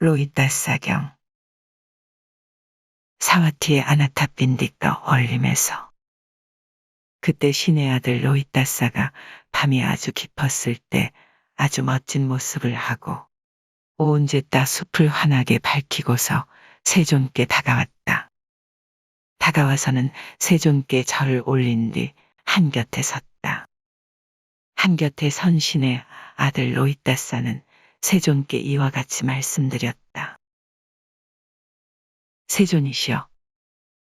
로이따 사경 사와티의 아나타빈디떠 얼림에서 그때 신의 아들 로이따사가 밤이 아주 깊었을 때 아주 멋진 모습을 하고 온 제따 숲을 환하게 밝히고서 세존께 다가왔다. 다가와서는 세존께 절을 올린 뒤 한곁에 섰다. 한곁에 선 신의 아들 로이따사는 세존께 이와 같이 말씀드렸다. 세존이시여,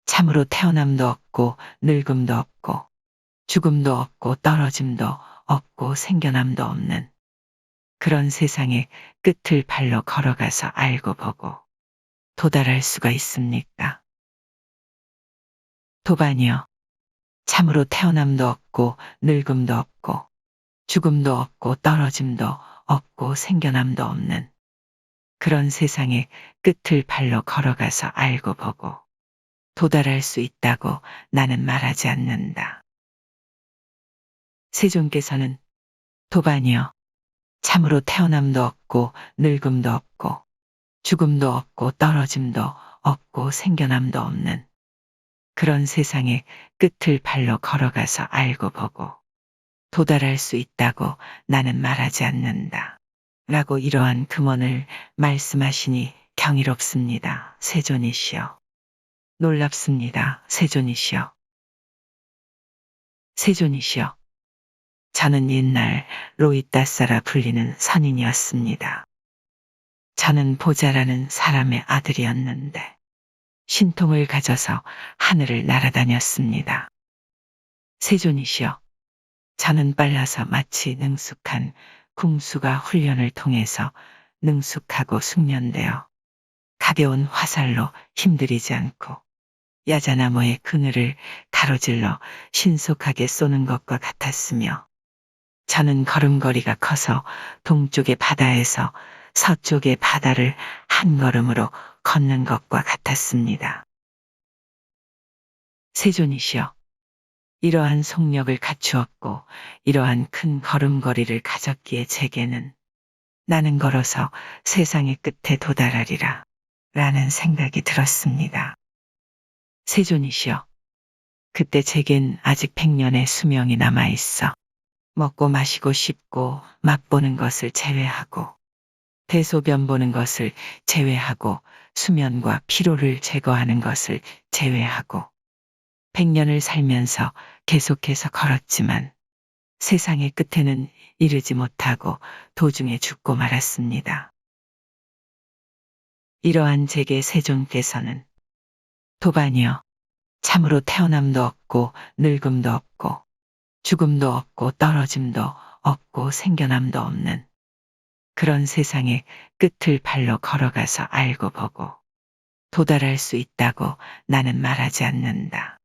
참으로 태어남도 없고 늙음도 없고 죽음도 없고 떨어짐도 없고 생겨남도 없는 그런 세상의 끝을 발로 걸어가서 알고 보고 도달할 수가 있습니까? 도반이여, 참으로 태어남도 없고 늙음도 없고 죽음도 없고 떨어짐도 없고 생겨남도 없는 그런 세상의 끝을 발로 걸어가서 알고 보고 도달할 수 있다고 나는 말하지 않는다. 세존께서는 도반이여 참으로 태어남도 없고 늙음도 없고 죽음도 없고 떨어짐도 없고 생겨남도 없는 그런 세상의 끝을 발로 걸어가서 알고 보고 도달할 수 있다고 나는 말하지 않는다. 라고 이러한 금원을 말씀하시니 경이롭습니다. 세존이시여. 놀랍습니다. 세존이시여. 세존이시여. 저는 옛날 로이따사라 불리는 선인이었습니다. 저는 보자라는 사람의 아들이었는데 신통을 가져서 하늘을 날아다녔습니다. 세존이시여. 저는 빨라서 마치 능숙한 궁수가 훈련을 통해서 능숙하고 숙련되어 가벼운 화살로 힘들이지 않고 야자나무의 그늘을 가로질러 신속하게 쏘는 것과 같았으며 저는 걸음걸이가 커서 동쪽의 바다에서 서쪽의 바다를 한 걸음으로 걷는 것과 같았습니다. 세존이시여, 이러한 속력을 갖추었고 이러한 큰 걸음걸이를 가졌기에 제게는 나는 걸어서 세상의 끝에 도달하리라 라는 생각이 들었습니다. 세존이시여, 그때 제겐 아직 백년의 수명이 남아있어 먹고 마시고 싶고 맛보는 것을 제외하고 대소변 보는 것을 제외하고 수면과 피로를 제거하는 것을 제외하고 백년을 살면서 계속해서 걸었지만 세상의 끝에는 이르지 못하고 도중에 죽고 말았습니다. 이러한 제게 세존께서는 도반이여 참으로 태어남도 없고 늙음도 없고 죽음도 없고 떨어짐도 없고 생겨남도 없는 그런 세상의 끝을 발로 걸어가서 알고 보고 도달할 수 있다고 나는 말하지 않는다.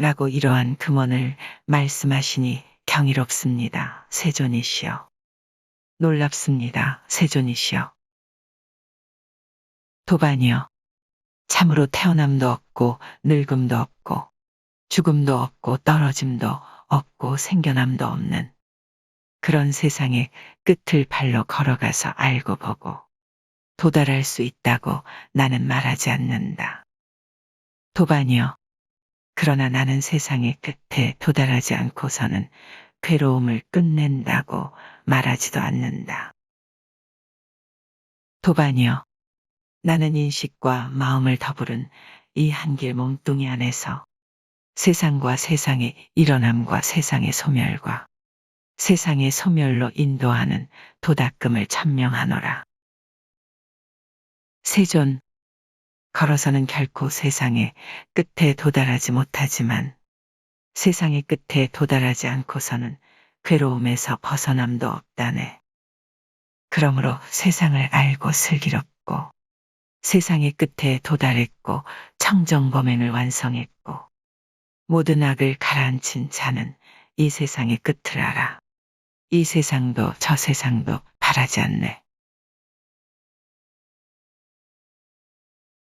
라고 이러한 금원을 말씀하시니 경이롭습니다. 세존이시여. 놀랍습니다. 세존이시여. 도반이여. 참으로 태어남도 없고 늙음도 없고 죽음도 없고 떨어짐도 없고 생겨남도 없는 그런 세상의 끝을 발로 걸어가서 알고 보고 도달할 수 있다고 나는 말하지 않는다. 도반이여. 그러나 나는 세상의 끝에 도달하지 않고서는 괴로움을 끝낸다고 말하지도 않는다. 도반이여. 나는 인식과 마음을 더부른 이 한길 몸뚱이 안에서 세상과 세상의 일어남과 세상의 소멸과 세상의 소멸로 인도하는 도닦음을 천명하노라. 세존, 걸어서는 결코 세상의 끝에 도달하지 못하지만 세상의 끝에 도달하지 않고서는 괴로움에서 벗어남도 없다네. 그러므로 세상을 알고 슬기롭고 세상의 끝에 도달했고 청정범행을 완성했고 모든 악을 가라앉힌 자는 이 세상의 끝을 알아. 이 세상도 저 세상도 바라지 않네.